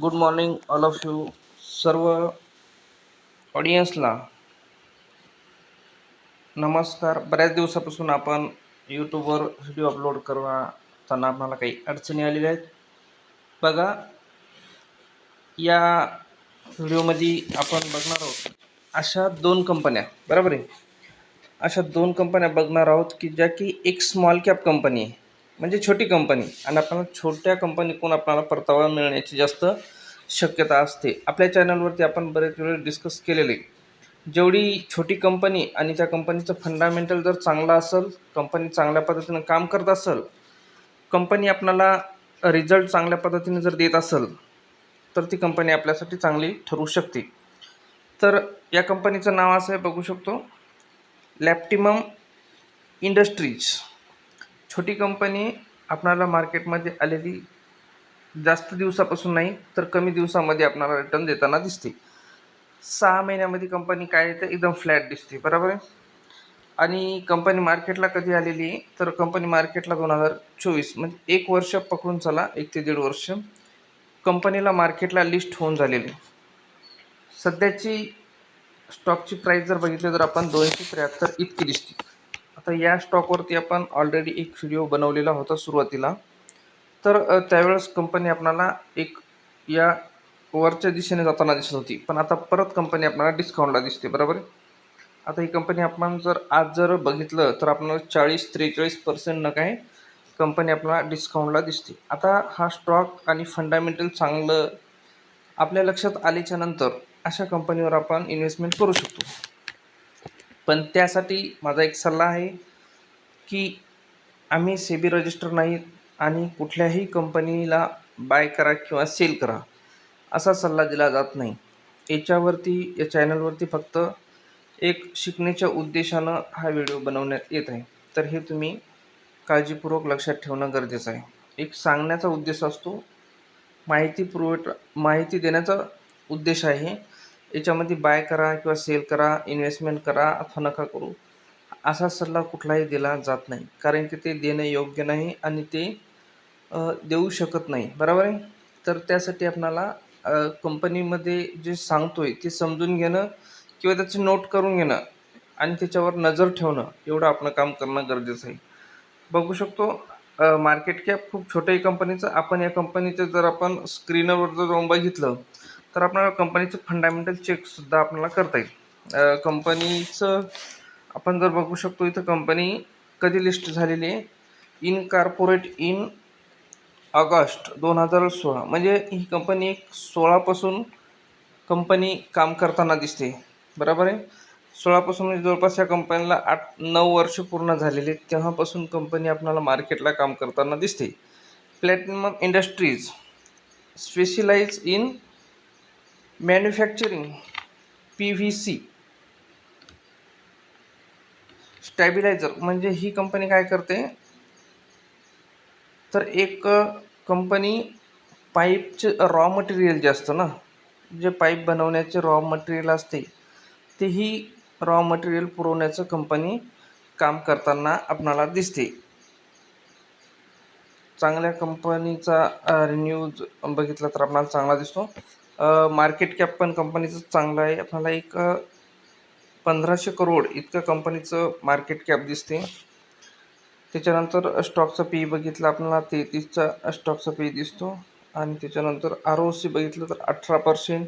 Good morning all of you सर्व ऑडियन्सला नमस्कार. बऱ्याच दिवसापासून आपण यूट्यूबवर व्हिडिओ अपलोड करताना आम्हाला काही अडचणी आलेल्या आहेत. बघा या व्हिडिओमध्ये आपण बघणार आहोत अशा दोन कंपन्या बरोबर आहे? अशा दोन कंपन्या बघणार आहोत की ज्या की एक स्मॉल कॅप कंपनी आहे. म्हणजे छोटी कंपनी आणि आपल्याला छोट्या कंपनीकडून आपल्याला परतावा मिळण्याची जास्त शक्यता असते. आपल्या चॅनलवरती आपण बरेच वेळ डिस्कस केलेले. जेवढी छोटी कंपनी आणि त्या कंपनीचं फंडामेंटल जर चांगला असेल कंपनी चांगल्या पद्धतीनं काम करत असेल कंपनी आपल्याला रिझल्ट चांगल्या पद्धतीने जर देत असेल तर ती कंपनी आपल्यासाठी चांगली ठरू शकते. तर या कंपनीचं नाव असं आहे बघू शकतो. लॅप्टिमम इंडस्ट्रीज छोटी कंपनी आपणाला मार्केटमध्ये आलेली जास्त दिवसापासून नाही तर कमी दिवसामध्ये आपणाला रिटर्न देताना दिसते. सहा महिन्यामध्ये कंपनी काय येते? एकदम फ्लॅट दिसते. बरोबर आहे? आणि कंपनी मार्केटला कधी आलेली आहे? तर कंपनी मार्केटला दोन हजार चोवीस म्हणजे एक वर्ष पकडून चला एक ते दीड वर्ष. कंपनीला मार्केटला लिस्ट होऊन झालेली. सध्याची स्टॉकची प्राईस जर बघितली तर आपण दोनशे त्र्याहत्तर इतकी दिसते. आता या स्टॉकवरती आपण ऑलरेडी एक व्हिडिओ बनवलेला होता सुरुवातीला. तर त्यावेळेस कंपनी आपणाला एक या वरच्या दिशेने जाताना दिसत होती. पण आता परत कंपनी आपल्याला डिस्काउंटला दिसते बरोबर? आता ही कंपनी आपण जर आज जर बघितलं तर आपल्याला चाळीस त्रेचाळीस पर्सेंट न काय कंपनी आपल्याला डिस्काउंटला दिसते. आता हा स्टॉक आणि फंडामेंटल चांगलं आपल्या लक्षात आल्याच्यानंतर अशा कंपनीवर आपण इन्व्हेस्टमेंट करू शकतो. पण त्यासाठी माझा एक सल्ला आहे की आम्ही सेबी रजिस्टर नाहीत आणि कुठल्याही कंपनीला बाय करा किंवा सेल करा असा सल्ला दिला जात नाही. याच्यावरती या चॅनलवरती फक्त एक शिकण्याच्या उद्देशानं हा व्हिडिओ बनवण्यात येत आहे. तर हे तुम्ही काळजीपूर्वक लक्षात ठेवणं गरजेचं आहे. एक सांगण्याचा उद्देश असतो माहिती पुरवठा माहिती देण्याचा उद्देश आहे. याच्यामध्ये बाय करा किंवा सेल करा इन्व्हेस्टमेंट करा अथवा नका करू. असा सल्ला कुठलाही दिला जात नाही. कारण की ते देणं योग्य नाही आणि ते देऊ शकत नाही. बरोबर आहे? तर त्यासाठी आपणाला कंपनीमध्ये जे सांगतोय ते समजून घेणं किंवा त्याची नोट करून घेणं आणि त्याच्यावर नजर ठेवणं एवढं आपण काम करणं गरजेचं आहे. बघू शकतो मार्केट कॅप खूप छोट्याही कंपनीचं आपण या कंपनीचं जर आपण स्क्रीनवर जर जाऊन बघितलं तर आपल्याला कंपनीचं फंडामेंटल चेकसुद्धा आपल्याला करता येईल. कंपनीचं आपण जर बघू शकतो इथं कंपनी कधी लिस्ट झालेली आहे? इन कार्पोरेट इन ऑगस्ट दोन हजार सोळा. म्हणजे ही कंपनी एक सोळापासून कंपनी काम करताना दिसते. बरोबर आहे? सोळापासून म्हणजे जवळपास या कंपनीला आठ नऊ वर्ष पूर्ण झालेली आहेत. तेव्हापासून कंपनी आपल्याला मार्केटला काम करताना दिसते. Platinum industries specialise in manufacturing P V C. Stabiliser म्हणजे ही कंपनी काय करते? तर एक कंपनी पाईपचे रॉ मटेरियल जे असतं ना जे पाईप बनवण्याचे रॉ मटेरियल असते तेही रॉ मटेरियल पुरवण्याचं कंपनी काम करताना आपणाला दिसते. चांगल्या कंपनीचा रिन्यूज बघितला तर आपणाला चांगला दिसतो. मार्केट कॅप पण कंपनीचं चांगलं आहे. आपल्याला एक पंधराशे करोड इतकं कंपनीचं मार्केट कॅप दिसते. त्याच्यानंतर स्टॉकचा पी बघितला आपल्याला तेहतीसचा स्टॉकचा पी दिसतो. आणि त्याच्यानंतर आर ओ सी बघितलं तर अठरा पर्सेंट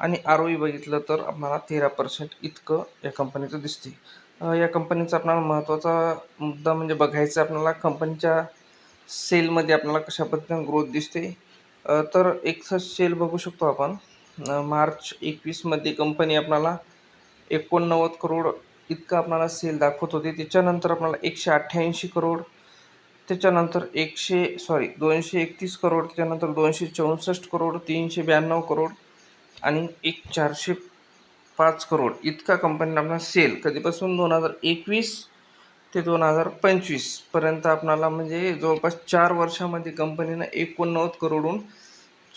आणि आर ओ ई बघितलं तर आपल्याला तेरा पर्सेंट इतकं या कंपनीचं दिसते. या कंपनीचा आपल्याला महत्त्वाचा मुद्दा म्हणजे बघायचा आपल्याला कंपनीच्या सेलमध्ये आपल्याला कशा पद्धतीनं ग्रोथ दिसते. तर एक सेल बघू शकतो आपण. मार्च एकवीसमध्ये कंपनी आपणाला एकोणनव्वद करोड इतकं आपणाला सेल दाखवत होते. त्याच्यानंतर आपल्याला एकशे अठ्ठ्याऐंशी करोड त्याच्यानंतर एकशे सॉरी दोनशे एकतीस करोड त्याच्यानंतर दोनशे चौसष्ट करोड तीनशे ब्याण्णव करोड आणि एक चारशे पाच करोड इतका कंपनीनं आपला सेल. कधीपासून? दोन हजार एकवीस ते दोन हजार पंचवीसपर्यंत आपणाला म्हणजे जवळपास चार वर्षामध्ये कंपनीनं एकोणनव्वद करोडून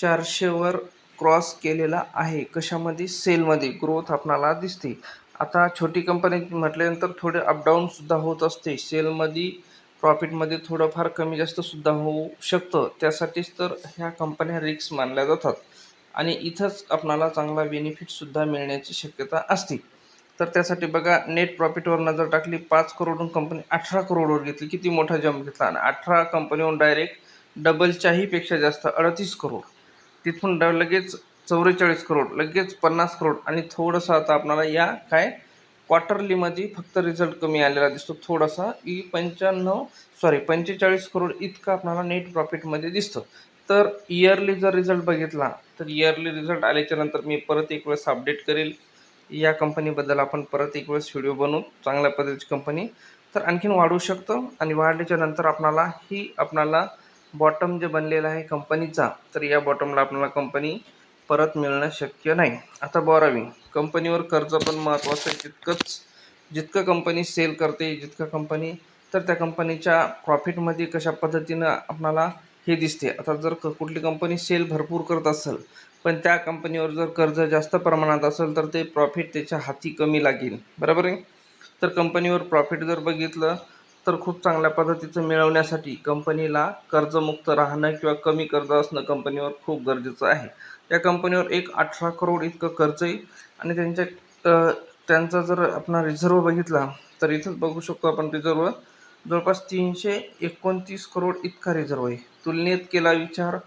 चारशेवर क्रॉस केलेला आहे. कशामध्ये? सेलमध्ये ग्रोथ आपणाला दिसते. आता छोटी कंपनी म्हटल्यानंतर थोडे अपडाऊनसुद्धा होत असते. सेलमध्ये प्रॉफिटमध्ये थोडंफार कमी जास्तसुद्धा होऊ शकतं. त्यासाठीच तर ह्या कंपन्या रिक्स मानल्या जातात. आणि इथंच आपणाला चांगला बेनिफिटसुद्धा मिळण्याची शक्यता असते. तर त्यासाठी बघा नेट प्रॉफिटवर नजर टाकली पाच करोडहून कंपनी अठरा करोडवर घेतली. किती मोठा जम्प घेतला? आणि अठरा कंपनीहून डायरेक्ट डबलच्याही पेक्षा जास्त अडतीस करोड. तिथून ड लगेच चौवेचाळीस करोड लगेच पन्नास करोड आणि थोडंसं आता आपणाला या काय क्वार्टरलीमध्ये फक्त रिझल्ट कमी आलेला दिसतो. थोडासा ई पंच्याण्णव सॉरी पंचेचाळीस करोड इतका आपल्याला नेट प्रॉफिटमध्ये दिसतं. तर इयरली जर रिझल्ट बघितला तर इयरली रिझल्ट आल्याच्यानंतर मी परत एक वेळेस अपडेट करेल. या कंपनीबद्दल आपण परत एक वेळेस व्हिडिओ बनवू. चांगल्या पद्धतीची कंपनी तर आणखीन वाढू शकतो आणि वाढल्याच्या नंतर आपणाला ही आपणाला बॉटम जे बनलेलं आहे कंपनीचा तर या बॉटमला आपल्याला कंपनी परत मिळणं शक्य नाही. आता बारावी कंपनीवर कर्ज पण महत्त्वाचं आहे. तितकंच जितकं कंपनी सेल करते जितकं कंपनी तर त्या कंपनीच्या प्रॉफिटमध्ये कशा पद्धतीनं आपणाला हे दिसते. आता जर क कुठली कंपनी सेल भरपूर करत असेल पण त्या कंपनीवर जर कर्ज जास्त प्रमाणात असेल तर ते प्रॉफिट त्याच्या हाती कमी लागेल. बरोबर आहे? तर कंपनीवर प्रॉफिट जर बघितलं तर खूप चांगल्या पद्धतीचं मिळवण्यासाठी कंपनीला कर्जमुक्त राहणं किंवा कमी कर्ज असणं कंपनीवर खूप गरजेचं आहे. या कंपनीवर एक अठरा करोड इतकं कर्ज आहे आणि त्यांच्या त्यांचा जर आपण रिझर्व बघितला तर इथंच बघू शकतो आपण रिझर्व जवळपास तीनशे एकोणतीस करोड इतका रिझर्व आहे. तुलनेत केला विचार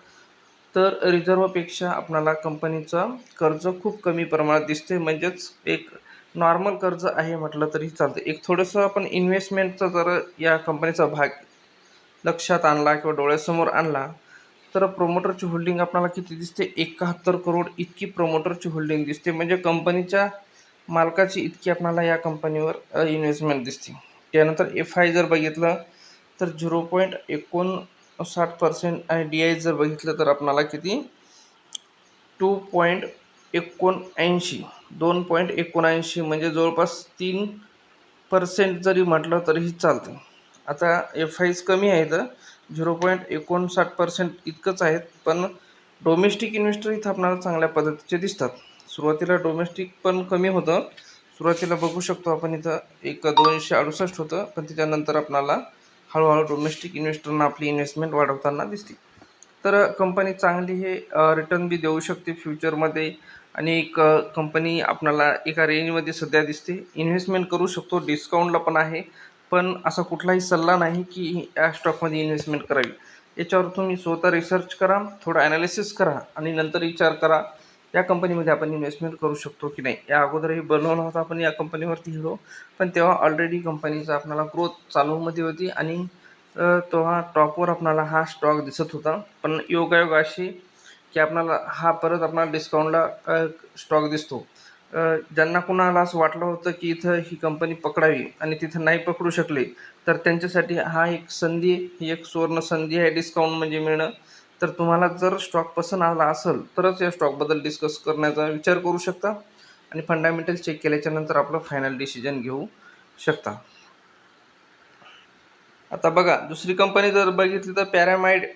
तर रिझर्वपेक्षा आपणाला कंपनीचं कर्ज खूप कमी प्रमाणात दिसते म्हणजेच एक नॉर्मल कर्ज आहे म्हटलं तरी चालतं एक थोडंसं आपण इन्व्हेस्टमेंटचा जर या कंपनीचा भाग लक्षात आणला किंवा डोळ्यासमोर आणला तर प्रोमोटरची होल्डिंग आपल्याला किती दिसते? एकाहत्तर करोड इतकी प्रोमोटरची होल्डिंग दिसते. म्हणजे कंपनीच्या मालकाची इतकी आपल्याला या कंपनीवर इन्व्हेस्टमेंट दिसते. त्यानंतर एफ आय जर बघितलं तर झिरो पॉईंट साठ पर्सेंट आणि डी आय जर बघितलं तर आपणाला किती? टू पॉईंट एकोणऐंशी. दोन पॉईंट एकोणऐंशी म्हणजे जवळपास तीन पर्सेंट जरी म्हटलं तरीही चालते. आता एफ आयज कमी आहेत झिरो पॉईंट एकोणसाठ पर्सेंट इतकंच आहेत पण डोमेस्टिक इन्व्हेस्टर इथं आपल्याला चांगल्या पद्धतीचे दिसतात. सुरुवातीला डोमेस्टिक पण कमी होतं. सुरुवातीला बघू शकतो आपण इथं एक दोनशे अडुसष्ट होतं पण त्याच्यानंतर आपणाला हळूहळू डोमेस्टिक इन्व्हेस्टरना आपली इन्व्हेस्टमेंट वाढवताना दिसते. तर कंपनी चांगली हे रिटर्न बी देऊ शकते फ्युचरमध्ये आणि एक कंपनी आपणाला एका रेंजमध्ये सध्या दिसते. इन्व्हेस्टमेंट करू शकतो डिस्काउंटला पण आहे पण असा कुठलाही सल्ला नाही की या स्टॉकमध्ये इन्व्हेस्टमेंट करावी. याच्यावर तुम्ही स्वतः रिसर्च करा थोडं ॲनालिसिस करा आणि नंतर विचार करा या कंपनीमध्ये आपण इन्व्हेस्टमेंट करू शकतो की नाही? या अगोदरही बनवला होता आपण या कंपनीवरती हिरो पण तेव्हा ऑलरेडी कंपनीचा आपल्याला ग्रोथ चालूमध्ये होती आणि तेव्हा टॉपवर आपणाला हा स्टॉक दिसत होता. पण योगायोग अशी की आपणाला हा परत आपणाला डिस्काउंटला स्टॉक दिसतो. ज्यांना कुणाला असं वाटलं होतं की इथं ही कंपनी पकडावी आणि तिथं नाही पकडू शकले तर त्यांच्यासाठी हा एक संधी ही एक सुवर्ण संधी आहे डिस्काउंट म्हणजे मिळणं. तर तुम्हाला जर स्टॉक पसंत आला असेल तरच या स्टॉकबद्दल डिस्कस करण्याचा विचार करू शकता. आणि फंडामेंटल चेक केल्याच्यानंतर आपलं फायनल डिसिजन घेऊ शकता. आता बघा दुसरी कंपनी जर बघितली तर पॅरामाइड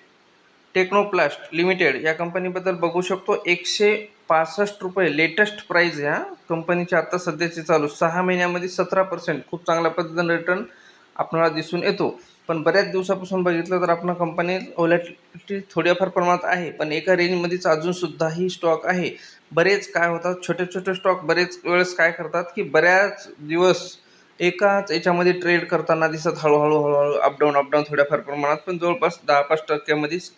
टेक्नोप्लास्ट लिमिटेड या कंपनीबद्दल बघू शकतो. एकशे पासष्ट रुपये लेटेस्ट प्राईज ह्या कंपनीची आत्ता सध्याची चालू सहा महिन्यामध्ये सतरा पर्सेंट खूप चांगल्या पद्धतीनं रिटर्न आपल्याला दिसून येतो. पण बऱ्याच दिवसापासून बघितलं तर आपण कंपनी ओलॅटिलिटी थोड्याफार प्रमाणात आहे. पण एका रेंजमध्येच अजूनसुद्धाही स्टॉक आहे. बरेच काय होतात छोटे छोटे स्टॉक बरेच वेळेस काय करतात की बऱ्याच दिवस एकाच याच्यामध्ये ट्रेड करताना दिसत हळूहळू हळूहळू अपडाऊन अपडाऊन थोड्याफार प्रमाणात. पण जवळपास दहा पाच टक्क्यामध्येच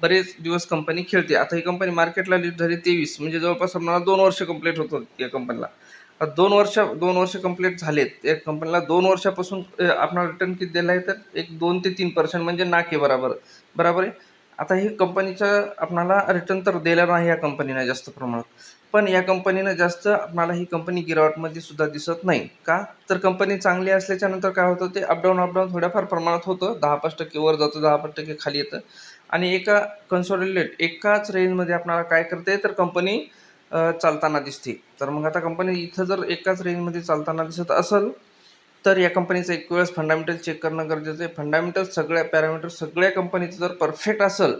बरेच दिवस कंपनी खेळते. आता ही कंपनी मार्केटला लिस्ट झाली तेवीस. म्हणजे जवळपास आम्हाला दोन वर्ष कंप्लीट होतं या कंपनीला दोन वर्ष दोन वर्ष कंप्लीट झालेत. या कंपनीला दोन वर्षापासून आपण रिटर्न किती दिला आहे तर एक दोन ते तीन पर्सेंट म्हणजे नाके बराबर. बराबर आहे? आता ही कंपनीचा आपणाला रिटर्न तर दिला नाही या कंपनीनं जास्त प्रमाणात. पण या कंपनीनं जास्त आपणाला ही कंपनी गिरावटमध्ये सुद्धा दिसत नाही. का? तर कंपनी चांगली असल्याच्या नंतर काय होतं? ते अपडाऊन अपडाऊन थोड्याफार प्रमाणात होतं. दहा पाच टक्के वर जातं दहा पाच टक्के खाली येतं. आणि एका कन्सॉलिडेट एकाच रेंजमध्ये आपणाला काय करते तर कंपनी चालताना दिसते. तर मग आता कंपनी इथं जर एकाच रेंजमध्ये चालताना दिसत असेल तर या कंपनीचं एक वेळेस फंडामेंटल चेक करणं गरजेचं आहे. फंडामेंटल सगळ्या पॅरामीटर सगळ्या कंपनीचं जर परफेक्ट असेल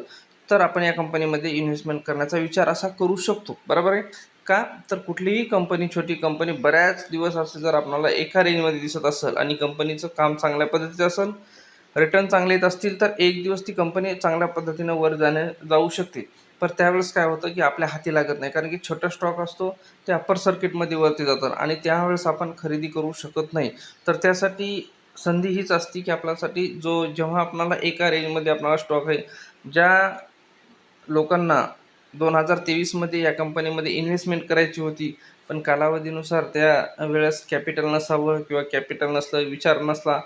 तर आपण या कंपनीमध्ये इन्व्हेस्टमेंट करण्याचा विचार असा करू शकतो. बरोबर आहे? का? तर कुठलीही कंपनी छोटी कंपनी बऱ्याच दिवस असे जर आपल्याला एका रेंजमध्ये दिसत असेल आणि कंपनीचं काम चांगल्या पद्धतीचं असेल रिटर्न चांगले येत असतील तर एक दिवस ती कंपनी चांगल्या पद्धतीनं वर जाण्या जाऊ शकते. पर त्यावेळेस काय होतं की आपल्या हाती लागत नाही. कारण की छोटा स्टॉक असतो ते अप्पर सर्किटमध्ये वरती जातात. आणि त्यावेळेस आपण खरेदी करू शकत नाही. तर त्यासाठी संधी हीच असते की आपल्यासाठी जो जेव्हा आपल्याला एका रेंजमध्ये आपल्याला स्टॉक आहे ज्या लोकांना दोन हजार तेवीसमध्ये या कंपनीमध्ये इन्व्हेस्टमेंट करायची होती पण कालावधीनुसार त्या वेळेस कॅपिटल नसावं किंवा कॅपिटल नसलं विचार नसला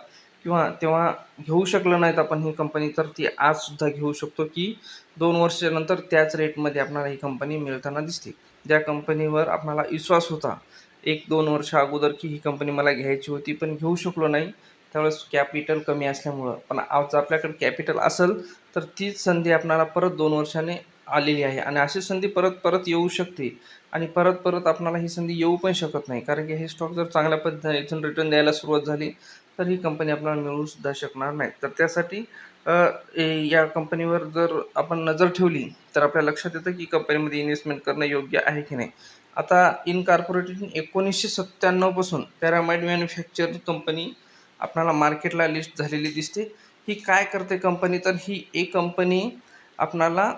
किंवा तेव्हा घेऊ शकलं नाहीत आपण ही कंपनी तर ती आजसुद्धा घेऊ शकतो की दोन वर्षानंतर त्याच रेटमध्ये आपल्याला ही कंपनी मिळताना दिसते. ज्या कंपनीवर आपणाला विश्वास होता एक दोन वर्ष अगोदर की ही कंपनी मला घ्यायची होती पण घेऊ शकलो नाही त्यावेळेस कॅपिटल कमी असल्यामुळं. पण आज आपल्याकडे कॅपिटल असेल तर तीच संधी आपणाला परत दोन वर्षाने आलेली आहे. आणि अशी संधी परत परत येऊ शकते. आणि परत परत आपणाला ही संधी येऊ पण शकत नाही. कारण की हे स्टॉक जर चांगल्या पद्धतीने इथून रिटर्न द्यायला सुरुवात झाली तर ही कंपनी आपल्याला मिळूसुद्धा शकणार नाही. तर त्यासाठी या कंपनीवर जर आपण नजर ठेवली तर आपल्या लक्षात येतं की कंपनीमध्ये इन्व्हेस्टमेंट करणं योग्य आहे की नाही. आता इनकॉर्पोरेटेड एकोणीसशे सत्त्याण्णवपासून पॅरामाइड मॅन्युफॅक्चर कंपनी आपल्याला मार्केटला लिस्ट झालेली दिसते. ही काय करते कंपनी तर ही एक कंपनी आपणाला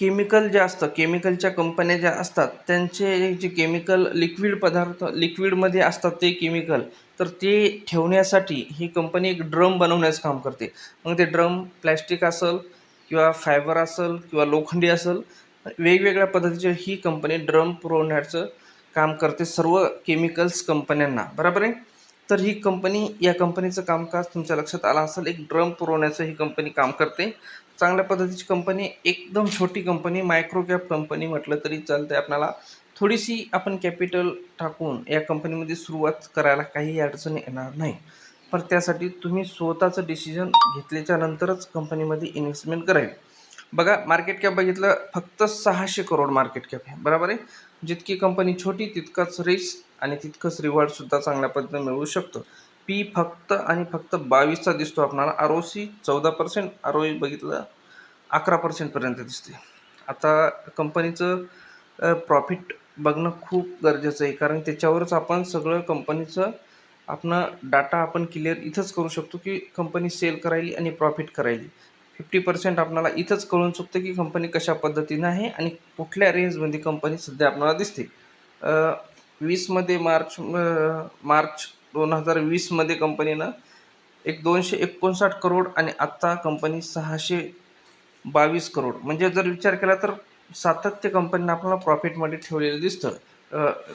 केमिकल जे असतं केमिकलच्या कंपन्या ज्या असतात त्यांचे जे केमिकल लिक्विड पदार्थ लिक्विडमध्ये असतात ते केमिकल तर ते ठेवण्यासाठी ही कंपनी एक ड्रम बनवण्याचं काम करते. मग ते ड्रम प्लॅस्टिक असेल किंवा फायबर असेल किंवा लोखंडी असेल वेगवेगळ्या पद्धतीचे ही कंपनी ड्रम पुरवण्याचं काम करते सर्व केमिकल्स कंपन्यांना. बरोबर आहे? तर ही कंपनी या कंपनीचं कामकाज तुमच्या लक्षात आलं असेल एक ड्रम पुरवण्याचं ही कंपनी काम करते. चांगल्या पद्धतीची कंपनी एकदम छोटी कंपनी मायक्रो कॅप कंपनी म्हटलं तरी चालते आपल्याला थोडीशी आपण कॅपिटल टाकून या कंपनीमध्ये सुरुवात करायला काही अडचण येणार नाही. पण त्यासाठी तुम्ही स्वतःचं डिसिजन घेतल्याच्या नंतरच कंपनीमध्ये इन्व्हेस्टमेंट करावी बघा मार्केट कॅप बघितलं फक्त सहाशे करोड मार्केट कॅप आहे. बरोबर आहे? जितकी कंपनी छोटी तितकाच रिस्क आणि तितकंच रिवॉर्डसुद्धा चांगल्या पद्धतीने मिळू शकतो. पी फक्त आणि फक्त बावीसचा दिसतो आपणाला. आर ओ सी चौदा पर्सेंट आर ओ ई बघितलं अकरा पर्सेंटपर्यंत दिसते आता कंपनीचं प्रॉफिट बघणं खूप गरजेचं आहे. कारण त्याच्यावरच आपण सगळं कंपनीचं आपण डाटा आपण क्लिअर इथंच करू शकतो की कंपनी सेल करायली आणि प्रॉफिट करायली. फिफ्टी पर्सेंट आपल्याला इथंच कळून चुकतं की कंपनी कशा पद्धतीनं आहे आणि कुठल्या रेंजमध्ये कंपनी सध्या आपल्याला दिसते वीसमध्ये मार्च मार्च दोन हजार वीसमध्ये कंपनीनं एक दोनशे एकोणसाठ करोड आणि आत्ता कंपनी सहाशे बावीस करोड. म्हणजे जर विचार केला तर सातत्य कंपनीनं आपल्याला प्रॉफिटमध्ये ठेवलेलं दिसतं.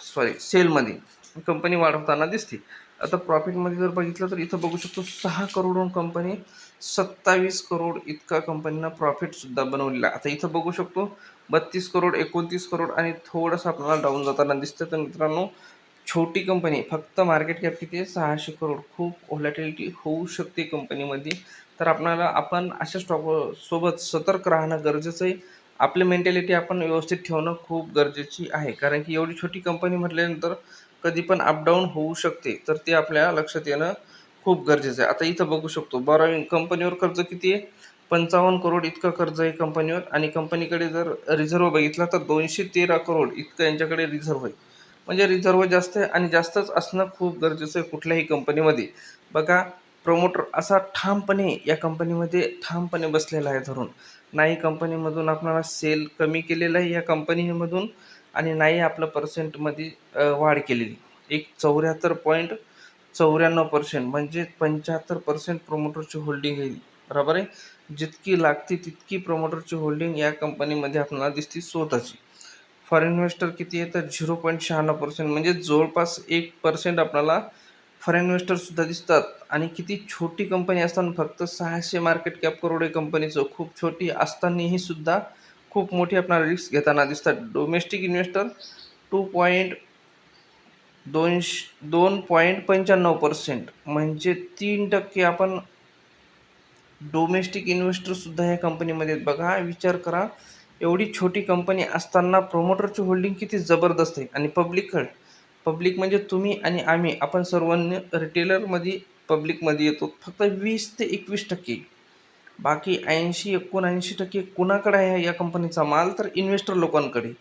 सॉरी सेलमध्ये कंपनी वाढवताना दिसते. आता प्रॉफिटमध्ये जर बघितलं तर इथं बघू शकतो सहा करोडहून कंपनी सत्तावीस करोड इतका कंपनीनं प्रॉफिटसुद्धा बनवलेला आता इथं बघू शकतो बत्तीस करोड एकोणतीस करोड आणि थोडंसं आपल्याला डाऊन जाताना दिसतं. तर मित्रांनो छोटी कंपनी फक्त मार्केट कॅप किती आहे? सहाशे करोड खूप व्हॉलॅटिलिटी होऊ शकते कंपनीमध्ये तर आपणाला आपण अशा स्टॉक सोबत सतर्क राहणं गरजेचं आहे. आपली मेंटॅलिटी आपण व्यवस्थित ठेवणं खूप गरजेची आहे. कारण की एवढी छोटी कंपनी म्हटल्यानंतर कधी पण अपडाऊन होऊ शकते. तर ते आपल्या लक्षात येणं खूप गरजेचं आहे. आता इथं बघू शकतो बॉरोइंग कंपनीवर कर्ज किती आहे? पंचावन्न करोड इतकं कर्ज आहे कंपनीवर आणि कंपनीकडे जर रिझर्व बघितला तर दोनशे तेरा करोड इतकं यांच्याकडे रिझर्व आहे. म्हणजे रिझर्व जास्त आहे आणि जास्तच असणं खूप गरजेचं आहे कुठल्याही कंपनीमध्ये बघा प्रमोटर असा ठामपणे या कंपनीमध्ये ठामपणे बसलेला आहे धरून. नाही कंपनीमधून आपणाला सेल कमी केलेला आहे या कंपनीमधून आणि नाही आपलं पर्सेंटमध्ये वाढ केलेली. एक चौऱ्याहत्तर पॉईंट चौऱ्याण्णव पर्सेंट म्हणजे पंच्याहत्तर पर्सेंट प्रमोटरची होल्डिंग आहे. बरोबर आहे? जितकी लागते तितकी प्रमोटरची होल्डिंग या कंपनीमध्ये आपल्याला दिसते स्वतःची. फॉरेन इन्व्हेस्टर किती आहे? तर झिरो पॉईंट शहाण्णव पर्सेंट. म्हणजे जवळपास एक पर्सेंट आपल्याला फॉरेन इन्व्हेस्टरसुद्धा दिसतात. आणि किती छोटी कंपनी असताना फक्त सहाशे मार्केट कॅप करोड आहे कंपनीचं खूप छोटी असतानाही सुद्धा खूप मोठी आपणाला रिस्क घेताना दिसतात. डोमेस्टिक इन्व्हेस्टर टू पॉईंट दोनश दोन पॉईंट पंच्याण्णव पर्सेंट. म्हणजे तीन टक्के आपण डोमेस्टिक इन्व्हेस्टरसुद्धा या कंपनीमध्ये आहेत. बघा विचार करा. एवढी छोटी कंपनी असताना प्रोमोटरची होल्डिंग किती जबरदस्त आहे. आणि पब्लिककडे पब्लिक म्हणजे तुम्ही आणि आम्ही. आपण सर्वांनी रिटेलरमध्ये पब्लिकमध्ये येतो. फक्त वीस ते एकवीस टक्के. बाकी ऐंशी एकोणऐंशी टक्के कुणाकडे आहे या कंपनीचा माल? तर इन्व्हेस्टर लोकांकडे.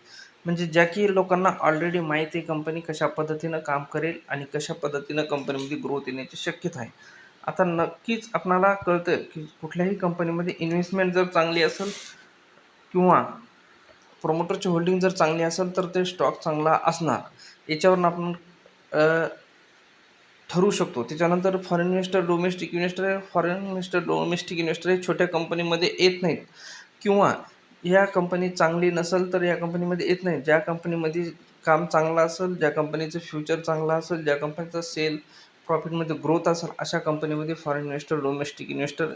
म्हणजे ज्या की लोकांना ऑलरेडी माहिती आहे कंपनी कशा पद्धतीनं काम करेल आणि कशा पद्धतीनं कंपनीमध्ये ग्रोथ येण्याची शक्यता आहे. आता नक्कीच आपणाला कळतं की कुठल्याही कंपनीमध्ये इन्व्हेस्टमेंट जर चांगली असेल किंवा प्रोमोटरची होल्डिंग जर चांगली असेल तर ते स्टॉक चांगला असणार. याच्यावरून आपण ठरवू शकतो. त्याच्यानंतर foreign investor domestic investor foreign investor domestic investor हे छोट्या कंपनीमध्ये येत नाहीत. किंवा ह्या कंपनी चांगली नसेल तर या कंपनीमध्ये येत नाही ज्या कंपनीमध्ये काम चांगलं असेल ज्या कंपनीचं फ्युचर चांगलं असेल ज्या कंपनीचं सेल प्रॉफिटमध्ये ग्रोथ असेल अशा कंपनीमध्ये foreign investor domestic investor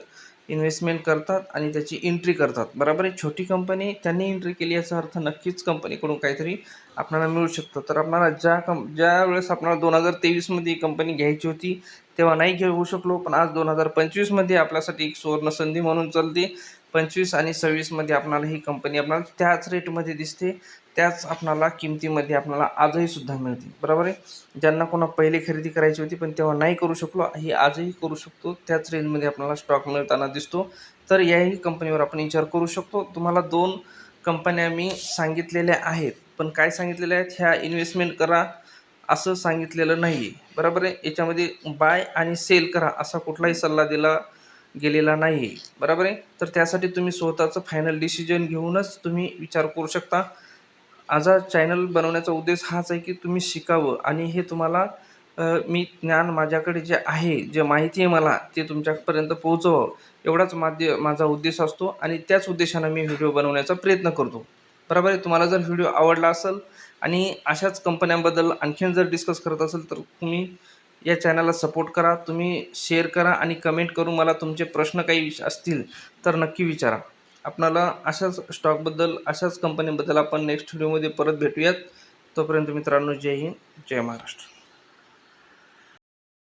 investment करतात आणि त्याची एंट्री करतात. बरोबर आहे? छोटी कंपनी त्यांनी एंट्री केली याचा अर्थ नक्कीच कंपनीकडून काहीतरी आपल्याला मिळू शकतं. तर आपणाला ज्या कं ज्या वेळेस आपल्याला दोन हजार तेवीसमध्ये ही कंपनी घ्यायची होती तेव्हा नाही घेऊ शकलो पण आज दोन हजार पंचवीसमध्ये आपल्यासाठी एक सुवर्ण संधी म्हणून चालते. पंचवीस आणि सव्वीसमध्ये आपणाला ही कंपनी आपणाला त्याच रेटमध्ये दिसते. त्याच आपणाला किमतीमध्ये आपल्याला आजही सुद्धा मिळते. बरोबर आहे? ज्यांना कोणा पहिले खरेदी करायची होती पण तेव्हा नाही करू शकलो ही आजही करू शकतो. त्याच रेंजमध्ये आपल्याला स्टॉक मिळताना दिसतो. तर याही कंपनीवर आपण विचार करू शकतो. तुम्हाला दोन कंपन्या मी सांगितलेल्या आहेत. पण काय सांगितलेल्या आहेत? ह्या इन्व्हेस्टमेंट करा असं सांगितलेलं नाही आहे बरोबर आहे? याच्यामध्ये बाय आणि सेल करा असा कुठलाही सल्ला दिला गेलेला नाही आहे बरोबर आहे? तर त्यासाठी तुम्ही स्वतःचं फायनल डिसिजन घेऊनच तुम्ही विचार करू शकता. आज चॅनल बनवण्याचा उद्देश हाच आहे की तुम्ही शिकावं आणि हे तुम्हाला मी ज्ञान माझ्याकडे जे आहे जे माहिती आहे मला ते तुमच्यापर्यंत पोहोचवावं. एवढाच माध्य माझा उद्देश असतो आणि त्याच उद्देशानं मी व्हिडिओ बनवण्याचा प्रयत्न करतो. बरोबर आहे? तुम्हाला जर व्हिडिओ आवडला असेल आणि अशाच कंपन्यांबद्दल आणखीन जर डिस्कस करत असेल तर तुम्ही या चॅनलला सपोर्ट करा तुम्ही शेअर करा आणि कमेंट करून मला तुमचे प्रश्न काही विष असतील तर नक्की विचारा. आपणाला अशाच स्टॉकबद्दल अशाच कंपनीबद्दल आपण नेक्स्ट व्हिडिओमध्ये परत भेटूयात. तोपर्यंत मित्रांनो जय हिंद जय महाराष्ट्र.